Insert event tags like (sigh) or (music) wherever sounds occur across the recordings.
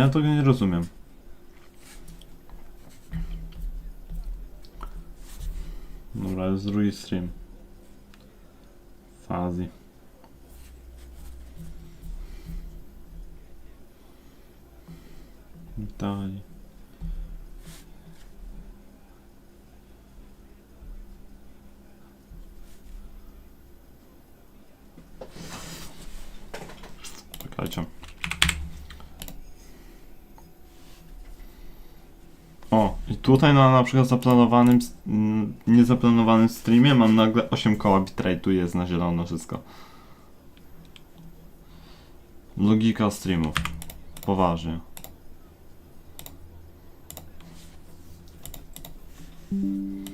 Ja tego nie rozumiem. Dobra, jest drugi stream. Fazi. Dalej. Czekajcie. O, i tutaj na na przykład zaplanowanym, mm, niezaplanowanym streamie mam nagle 8 koła bitrate'u jest na zielono wszystko. Logika streamów. Poważnie. Dobra.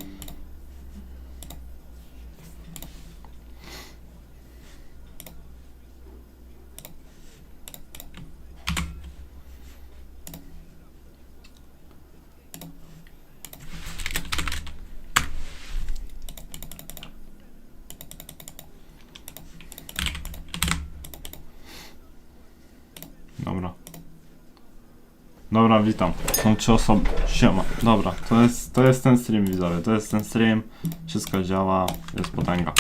Dobra, witam. Są trzy osoby. Siema. Dobra, to jest, to jest ten stream, widzowie. To jest ten stream. Wszystko działa. Jest potęga.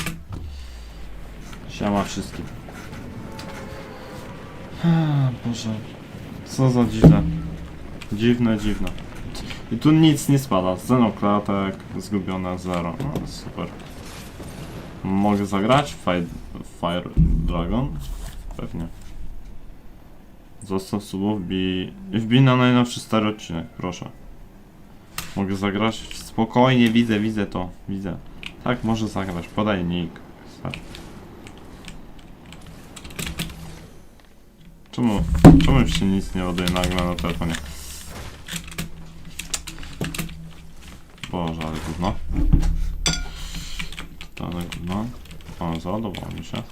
Siema wszystkim. Boże. Co za dziwne. Dziwne, dziwne. I tu nic nie spada. Zero klatek, zgubione zero. No, super. Mogę zagrać? Fire, Fire Dragon? Pewnie. Zostaw subów, wbij, wbij na najnowszy stary odcinek, proszę. Mogę zagrać? Spokojnie, widzę, widzę to, widzę. Tak, może zagrać, podaj nick. Czemu, czemu się nic nie ładuje nagle na telefonie? Boże, ale gówno. Totalne gówno. O, załadowało mi się.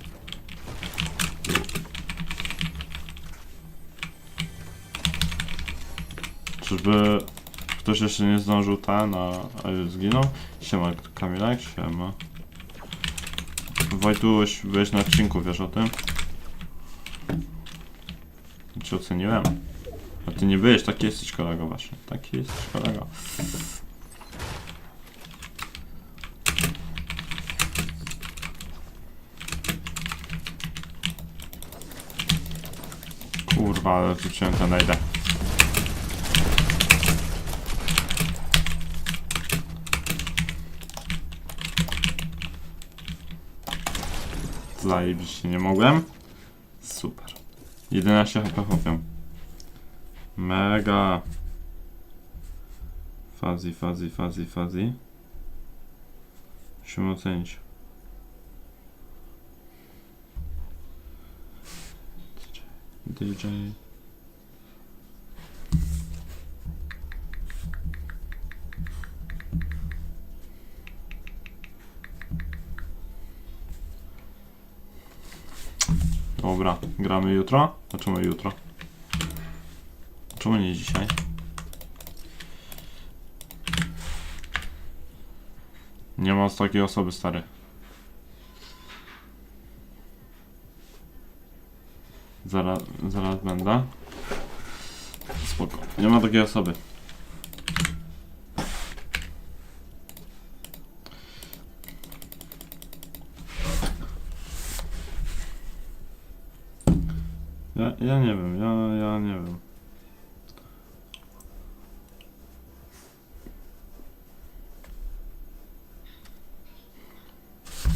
Czyżby ktoś jeszcze nie zdążył ten, a, a już zginął? Siema Kamilek, siema. Wojtuś, byłeś na odcinku, wiesz o tym? Cię oceniłem. A ty nie byłeś, taki jesteś kolego właśnie. Taki jesteś kolego. Kurwa, ale wrzuciłem ten najdę. Zajebiście nie mogłem. Super. 11 HP chopią. Mega. Fazi, fazi, fazi, fazi. Musimy ocenić. DJ. Dobra, gramy jutro? A czemu jutro? Czemu nie dzisiaj? Nie ma takiej osoby, stary. Zaraz, zaraz będę. Spoko. Nie ma takiej osoby. Ja, ja nie wiem, ja, ja nie wiem. D, D,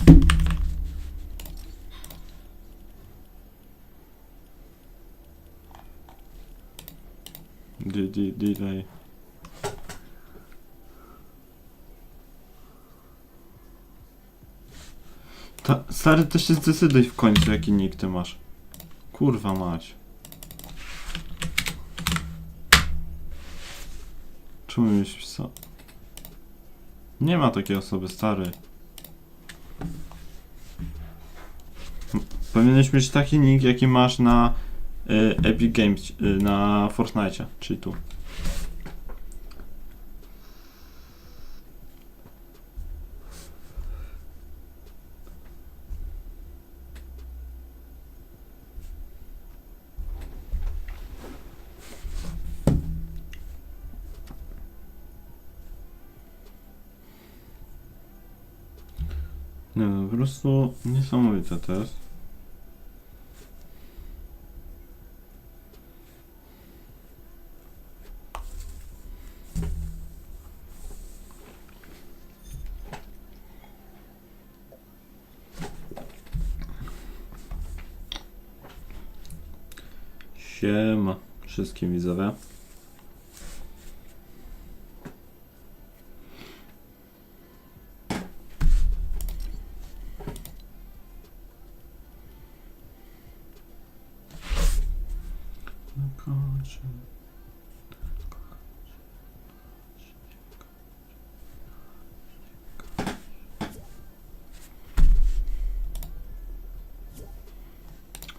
delay. Ta, stary, to się zdecyduj w końcu, jaki nick ty masz. Kurwa mać. Czemu mi się? Nie ma takiej osoby, stary. Powinieneś mieć taki nick, jaki masz na y, Epic Games, y, na Fortnite, czyli tu. No, po prostu niesamowite to jest. Wszystkim widzowie. Końcu.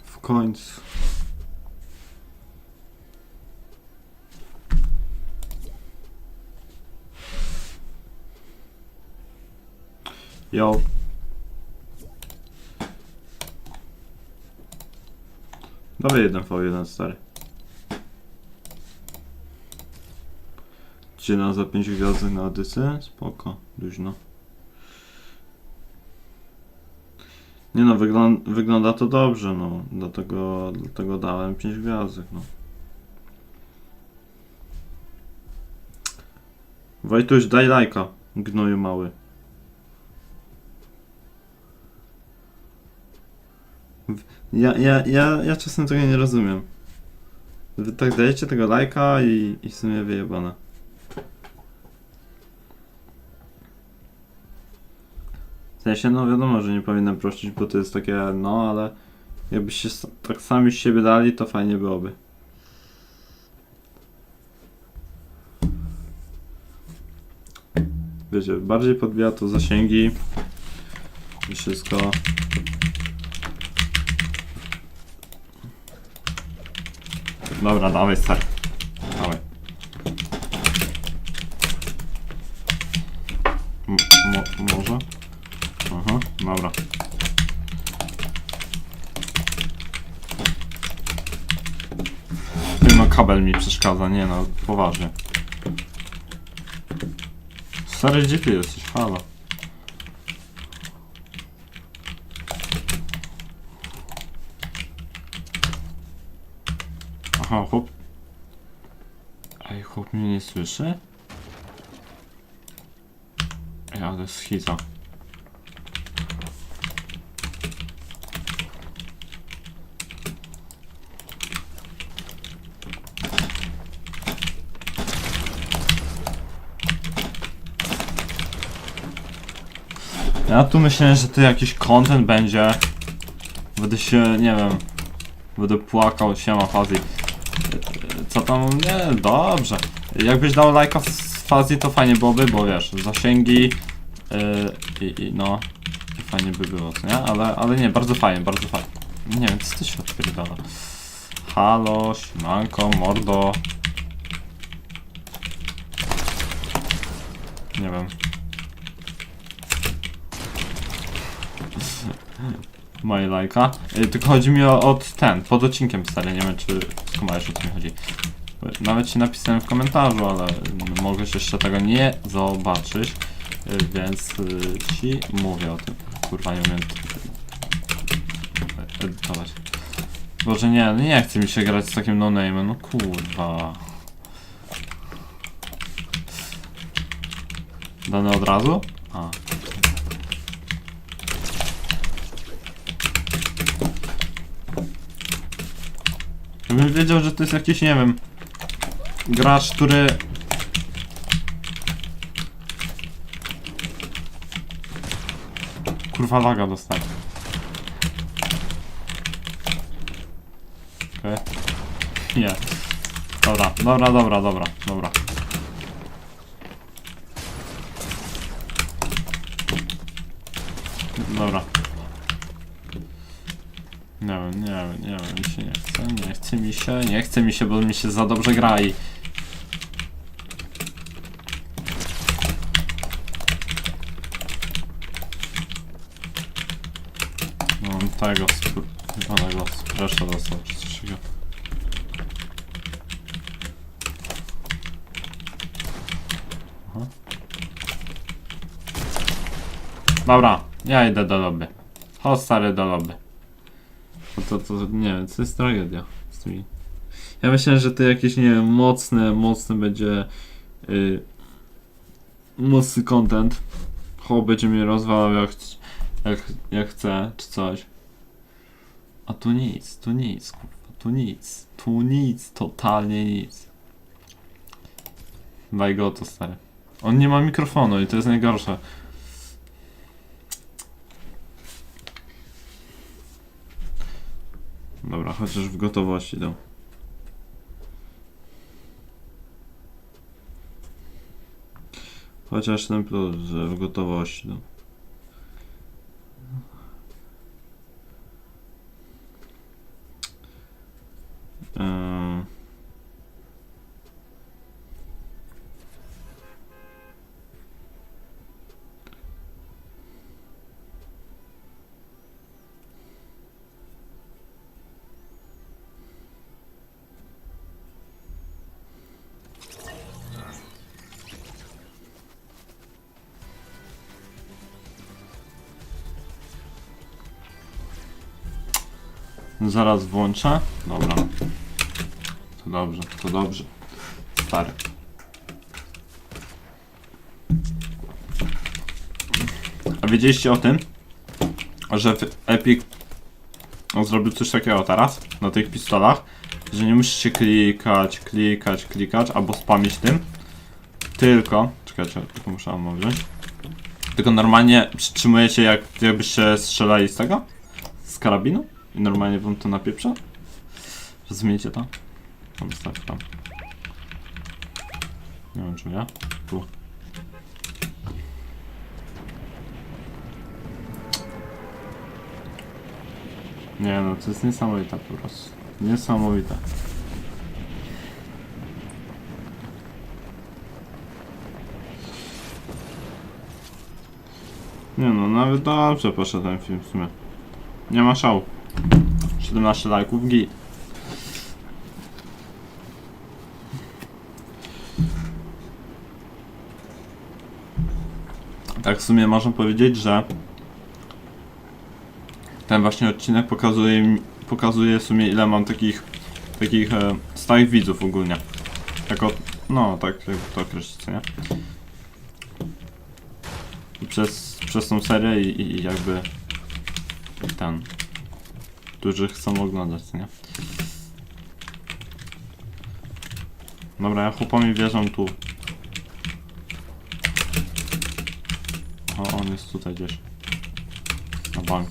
W końcu. Jo. Dawaj jeden V1 stary. Dziena za 5 gwiazdek na Odyssey? Spoko, luźno. Nie no, wyglą wygląda to dobrze, no. Dlatego, dlatego dałem 5 gwiazdek, no. Wojtuś, daj lajka, gnoju mały. Ja, ja, ja, ja czasem tego nie rozumiem. Wy tak dajecie tego lajka i, i w sumie wyjebane. W sensie, no wiadomo, że nie powinienem prosić, bo to jest takie, no, ale jakbyście tak sami z siebie dali, to fajnie byłoby. Wiecie, bardziej podbija to zasięgi i wszystko. Dobra, dawaj stary. Dawaj. Może? Aha, dobra. Ty no kabel mi przeszkadza, nie no, poważnie. Stary, gdzie ty jesteś? Halo. Aha, chłop... Ej, chłop mnie nie słyszy? Ej, ale schiza. Ja tu myślę, że tu jakiś content będzie. Będę się, nie wiem, będę płakał, siema Fazi. Tam, dobrze. Jakbyś dał lajka z Fazi, to fajnie byłoby, bo wiesz, zasięgi yy, i, i no, i fajnie by było, nie? Ale, ale nie, bardzo fajnie, bardzo fajnie. Nie wiem, co ty się odpierdala. Halo, siemanko, mordo. Nie wiem. (laughs) Moje lajka. Y, Tylko chodzi mi o od ten, pod odcinkiem stary, nie wiem czy skumałeś o co mi chodzi. Nawet ci napisałem w komentarzu, ale mogłeś jeszcze tego nie zobaczyć, y, więc y, ci mówię o tym. Kurwa nie umiem edytować. Boże nie, no nie chce mi się grać z takim no-name'em, no kurwa. Dane od razu? A. Gdybym wiedział, że to jest jakiś, nie wiem, gracz, który... Kurwa laga dostałem. Okej. Nie. Dobra, dobra, dobra, dobra, dobra. Dobra. Nie wiem, nie wiem, nie wiem, mi się nie chce, nie chce mi się, nie chce mi się, bo mi się za dobrze gra i... No tego skur... Chyba spresza dostał czy coś takiego. Dobra, Ja idę do lobby. Chodź stary do lobby. No to, to, nie wiem, to jest tragedia z tymi. Ja myślałem, że to jakieś, nie wiem, mocne, mocne będzie yy, mocny content. Ho będzie mnie rozwalał jak, jak, jak chce, czy coś. A tu nic, tu nic, kurwa, tu nic, tu nic, totalnie nic. Daj go to stary. On nie ma mikrofonu i to jest najgorsze. Dobra, chociaż w gotowości dał. Chociaż ten plus, że w gotowości dał. Zaraz włączę. Dobra. To dobrze, to dobrze. Stary. A wiedzieliście o tym, że Epic zrobił coś takiego teraz na tych pistolach, że nie musicie klikać, klikać, klikać albo spamić tym, tylko, czekajcie, tylko muszę wziąć, tylko normalnie przytrzymujecie jak jakbyście strzelali z tego, z karabinu i normalnie wam to napieprza. Rozumiecie to? Tam wystarczy tam. Nie wiem czy ja. Tu. Nie no, to jest niesamowite po prostu. Niesamowite. Nie no, nawet dobrze poszedł ten film w sumie. Nie ma szału. 17 lajków, git. Tak w sumie można powiedzieć, że ten właśnie odcinek pokazuje, pokazuje w sumie ile mam takich takich e, stałych widzów ogólnie. Jako, no tak jakby to określić, nie? Przez, przez tą serię i, i jakby ten, którzy chcą oglądać, nie? Dobra, ja chłopami wierzę tu. O, on jest tutaj gdzieś. Na bank.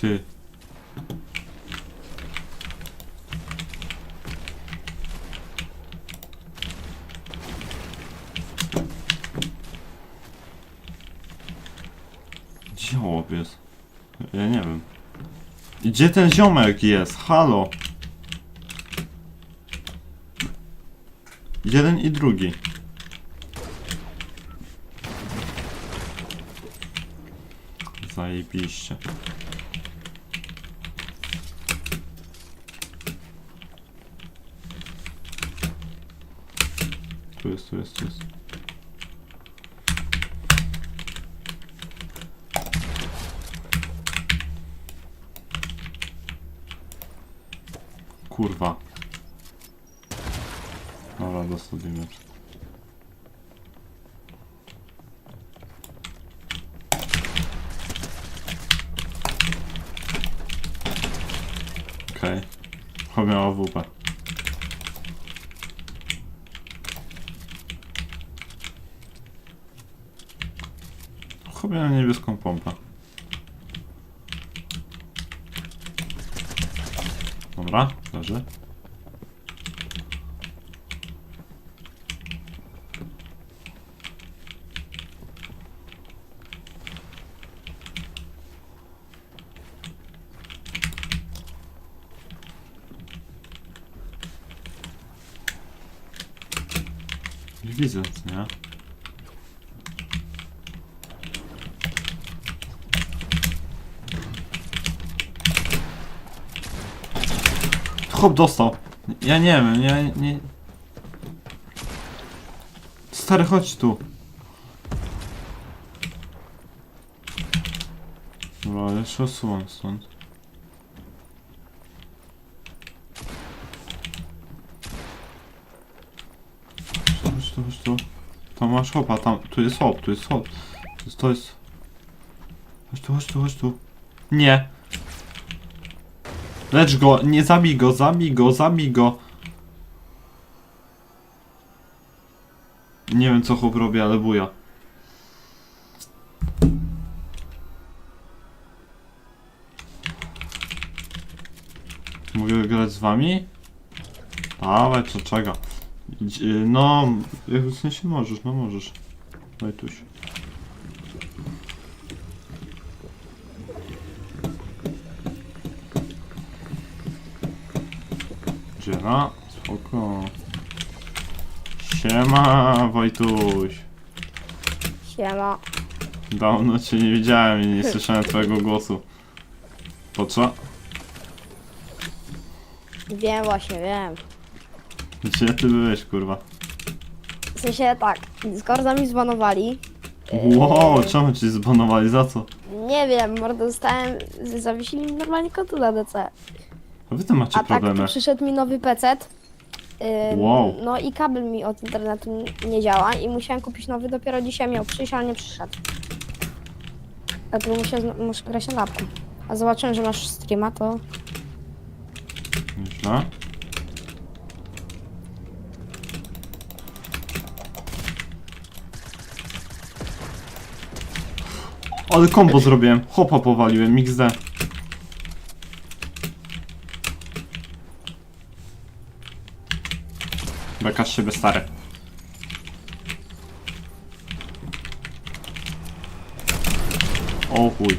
Ty. Gdzie chłop jest? Ja nie wiem. I Gdzie ten ziomek jest? Halo! Jeden i drugi. Zajebiście. Tu jest, tu jest, tu jest. Kurwa. Dobra, dostudimy. Okej. Okay. miała WP. Chyba miała niebieską pompę. Dobra, leży. Widzę, nie? Chłop dostał. Ja nie wiem, ja nie... stary, chodź tu. Dobra, jeszcze osuwam stąd. Chodź tu, chodź tu. Tam masz hopa, tam, tu jest hop, tu jest hop. To jest, to jest... Chodź tu, chodź tu, chodź tu. Nie. Lecz go, nie zabij go, zabij go, zabij go. Nie wiem co chłop robi, ale buja. Mogę grać z wami? Dawaj, co czego? No, w sensie możesz, no możesz. Daj Dziela, spoko. Siema, Wojtuś. Siema. Dawno cię nie widziałem i nie (laughs) słyszałem twojego głosu. Po co? Wiem właśnie, wiem. Gdzie ty byłeś, kurwa? W sensie tak, Discorda mi zbanowali. Wow, czemu ci zbanowali? Za co? Nie wiem, mordo dostałem, z- zawiesili mi normalnie konto na DC. A wy to macie A tak, problemy. to przyszedł mi nowy PC. Ym, Wow. No i kabel mi od internetu nie działa i musiałem kupić nowy, dopiero dzisiaj miał przyjść, ale nie przyszedł. Dlatego muszę, muszę grać na lapku. A zobaczyłem, że masz streama, to Nieźle. Ale kombo zrobiłem. Hopa powaliłem, XD. Bekasz siebie stary. O chuj.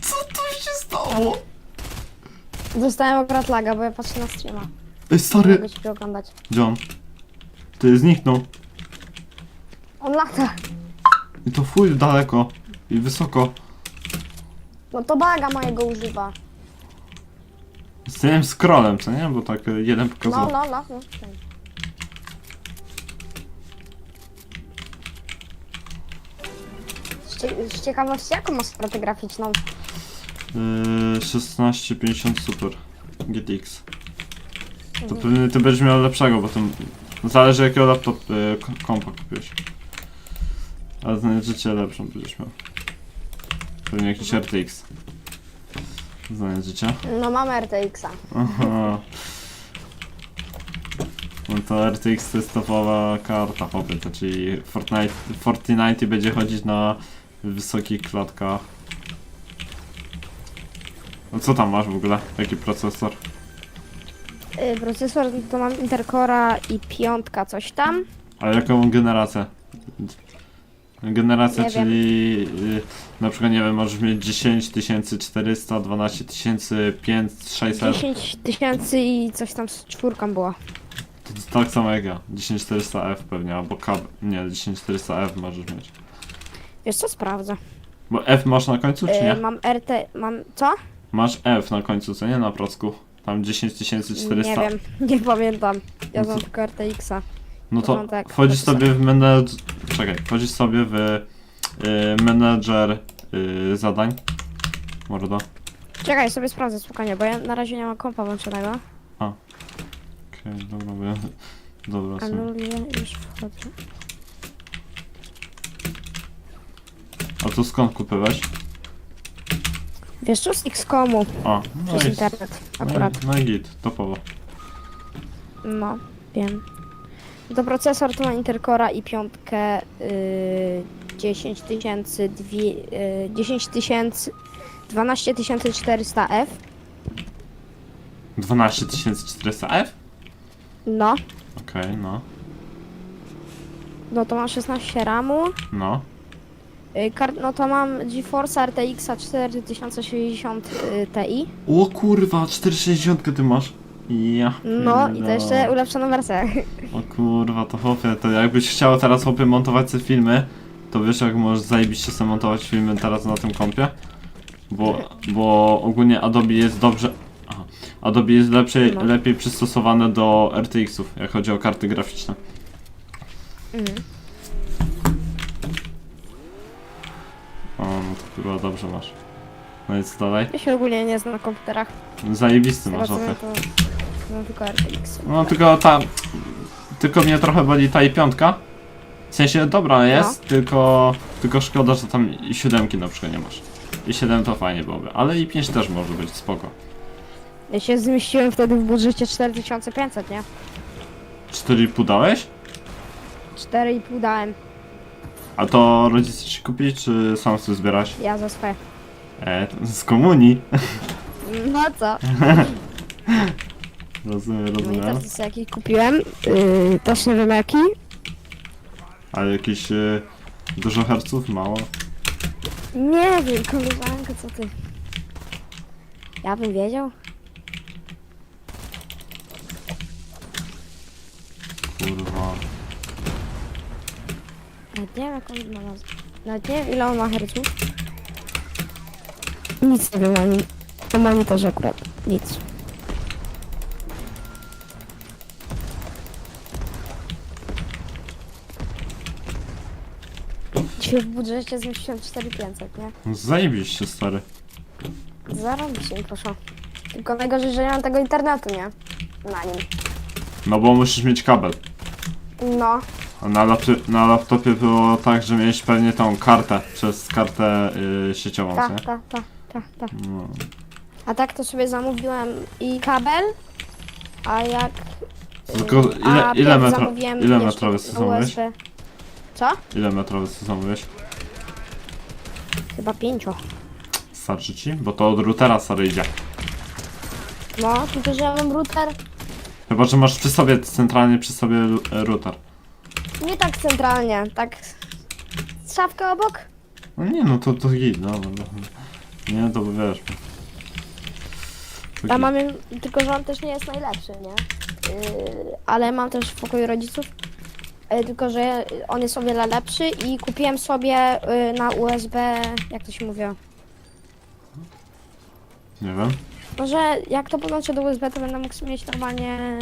Co tu się stało? dostałem akurat laga, bo ja patrzę na streama. Ej Nie stary. mogę ciebie oglądać. John. Ty zniknął. On lata. I to fuj daleko. I wysoko. No to baga mojego używa. Z tym scrollem, co nie? Bo tak e, jeden No, pokazał. no, no. no. Z cie- Z ciekawości, jaką masz kartę graficzną? Yy, 1650 Super. GTX. To Mhm. pewnie ty będziesz miał lepszego, bo to zależy jakiego laptop yy, k- kompa kupiłeś. Ale znajdziecie lepszą będziesz miał. Pewnie jakiś Mhm. RTX. Znajdziecie. No mam RTX-a. Aha. No to RTX to jest topowa karta, to czyli Fortnite, Fortnite będzie chodzić na wysokich klatkach. No co tam masz w ogóle? Jaki procesor? Y, procesor to mam Intercora i piątka coś tam. Ale jaką generację? Generacja, Nie wiem. czyli y, na przykład nie wiem, możesz mieć 10400, 12500, 600, 10 tysięcy i coś tam z czwórką było. to, to tak samo jak ja, 10400F pewnie, albo KB, nie, 10400F możesz mieć. Wiesz co, sprawdzę. Bo F masz na końcu, czy Y, nie? mam RT, mam co? Masz F na końcu, co nie? Na procku. Tam 10400. Nie wiem, (laughs) nie pamiętam. Ja No mam co? tylko RTX-a. No to No tak, wchodzisz sobie w menedż... Czekaj, wchodzisz sobie w y, menedżer y, zadań. Mordo. Czekaj, sobie sprawdzę spokojnie, bo ja na razie nie mam kompa włączonego. Okej, dobra, bo ja... Dobra, sobie. Anuluję, już wchodzę. A to skąd kupyłeś? Wiesz co, z X-Komu A, no przez i, internet no akurat. i, no i git, topowo. No, wiem. To procesor to ma Intercora i piątkę yy, 10 tysięcy, dwie- yy, 10 tysięcy, 12 400F. 12400F? No, Okej, no. no to mam 16 RAMu. No. Yy, kart, no to mam GeForce RTX 4060 yy, Ti. O kurwa, 460 ty masz. Ja No i to pierdolę. jeszcze ulepszoną wersję. O kurwa, to chłopie, to jakbyś chciał teraz chłopie montować te filmy, to wiesz jak możesz zajebiście sobie montować filmy teraz na tym kompie? Bo, bo ogólnie Adobe jest dobrze... Aha. Adobe jest lepsze, No. lepiej przystosowane do RTX-ów, jak chodzi o karty graficzne. Mhm. O, no to chyba dobrze masz. No i co dalej? Ja się ogólnie nie znam na komputerach. Zajebisty masz opie. to mam tylko RTX. No tylko ta... Tylko mnie trochę boli ta i piątka. W sensie dobra jest, tylko... Tylko szkoda, że tam i siódemki na przykład nie masz. I 7 to fajnie byłoby, ale i 5 też może być, spoko. Ja się zmieściłem wtedy w budżecie 4500, nie? 4,5 dałeś? 4,5 dałem. A to rodzice ci kupili, czy sam sobie zbierasz? Ja za swoje. E, to z komunii. No co? (laughs) Rozumiem, rozumiem. Monitor to sobie jakiś kupiłem. Yy, też nie wiem jaki. Ale jakieś e, dużo herców? Mało? Nie wiem, koleżanko, co ty? Ja bym wiedział. Kurwa. Nawet nie wiem, jak on ma nazwę. Nawet nie wiem, ile on ma herców. Nic nie wiem o nim. O monitorze akurat. Nic. Dzisiaj w budżecie zmieściłem 4500, nie? No Zajebiście, stary. Zarobić mi proszę. Tylko najgorzej, że nie mam tego internetu, nie? Na nim. No bo musisz mieć kabel. No, A na, na laptopie było tak, że miałeś pewnie tą kartę przez kartę y, sieciową, ta, nie? ta, ta, ta, ta. No. A tak to sobie zamówiłem i kabel, a jak... Tylko y, ile, a ile, zamówiłem ile jeszcze metrowy? USB. Co? Ile metrowy mówisz? Chyba pięcio. Starczy ci? Bo to od routera stary idzie. No, tylko że ja mam router Chyba, że masz przy sobie, centralnie przy sobie lu- e, router. nie tak centralnie, tak... Szafka obok? No nie, no to to git, no. no, no. Nie, to wiesz. To A git. mam, tylko że on też nie jest najlepszy, nie? Yy, ale mam też w pokoju rodziców. Yy, tylko, że on jest o wiele lepszy i kupiłem sobie yy, na USB, jak to się mówi? Nie wiem. Może jak to podłączę do USB, to będę mógł mieć normalnie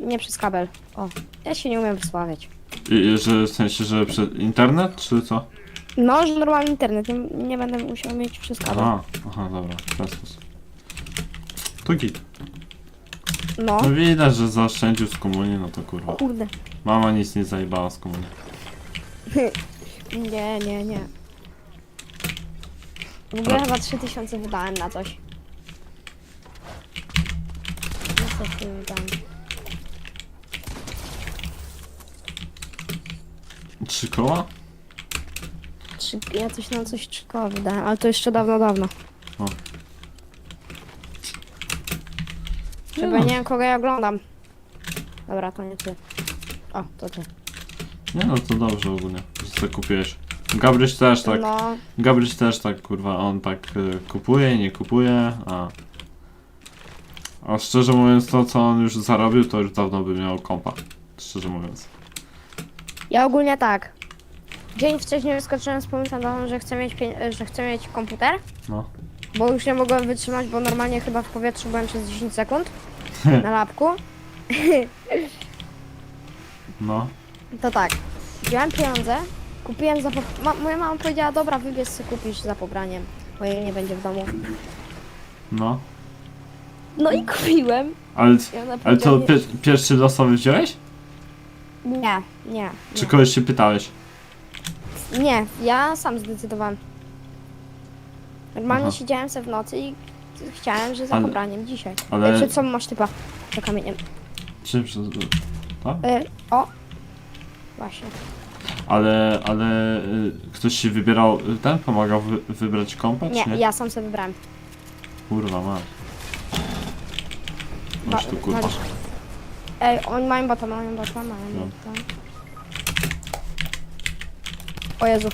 nie przez kabel. O, ja się nie umiem wysławiać. I, i, że w sensie, że przez internet, czy co? No, że normalny internet, nie, nie będę musiał mieć przez kabel. Aha, aha, dobra, w ten sposób. To git. No, No widać, że zaoszczędził z komunii, no to kurwa. kurde. Mama nic nie zajebała z komunii. Nie, nie, nie. W ogóle chyba 3000 wydałem na coś. Na co ty wydałem? Trzy koła? Trzy, ja coś na coś trzy koła wydałem, ale to jeszcze dawno, dawno. O. Chyba nie wiem kogo ja oglądam. Dobra, to nie ty. O, to ty. Nie no, to dobrze ogólnie, sobie kupiłeś. Gabryś też tak, No, Gabryś też tak, kurwa, on tak y, kupuje, nie kupuje, a... A szczerze mówiąc, to co on już zarobił, to już dawno by miał kompa. Szczerze mówiąc. ja ogólnie tak. Dzień wcześniej wyskoczyłem z pomysłem, że chcę mieć, że chcę mieć komputer. No. Bo już nie mogłem wytrzymać, bo normalnie chyba w powietrzu byłem przez 10 sekund (laughs) na lapku. (laughs) No. To tak, wziąłem pieniądze, kupiłem za... pop- Ma, moja mama powiedziała, dobra, wybierz sobie kupisz za pobraniem, bo jej nie będzie w domu. No. No i kupiłem. Ale, I ona ale to powiedziała, pier pierwszy losowy wziąłeś? nie, nie, Czy kogoś się pytałeś? nie, nie, ja sam zdecydowałem. Normalnie Aha. siedziałem sobie w nocy i chciałem, że za Ale- pobraniem dzisiaj. ale- Ale... Przed sobą masz typa za kamieniem. Czy przez... Tak? Y, o, właśnie. Ale, ale y, ktoś się wybierał, y, ten pomagał wy, wybrać kompa, Nie, czy nie? ja sam sobie wybrałem. Kurwa, masz. Masz tu kurwa. Mariusz. Ej, oni mają bota, mają bota, mają No. bota. O Jezu.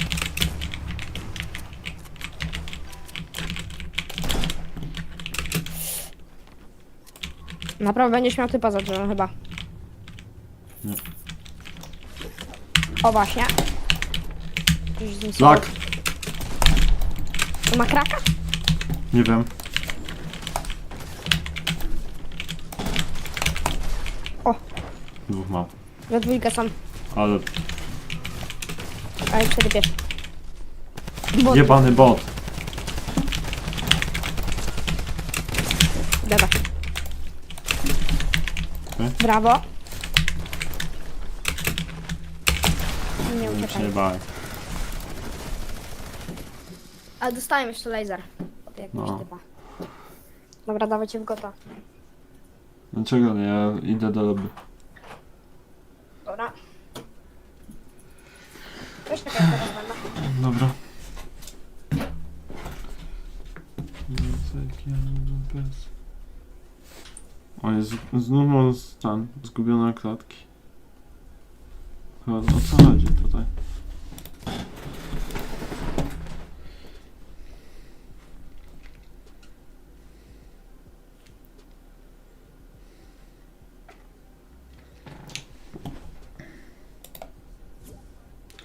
Naprawdę będziesz miał typa za drzewem chyba. O właśnie. Już z nim słabo. Lak! To ma kraka? Nie wiem. O. Dwóch mam. We dwójkę są. Ale Ale wtedy wiesz. Bot. jebany bot. Dobra. Okej. Brawo. Nie Nie uciekaj. Przejebałem. Ale dostałem jeszcze laser. Od jakiegoś No. typa. Dobra, dawajcie w gota. Dlaczego nie? Ja idę do lobby. Dobra. Weź czekaj, teraz będę. Dobra. O jest, znów mam stan, zgubione klatki. Chyba o co chodzi tutaj?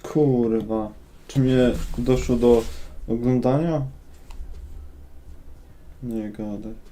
Kurwa. Czy mnie doszło do oglądania? Nie gadaj.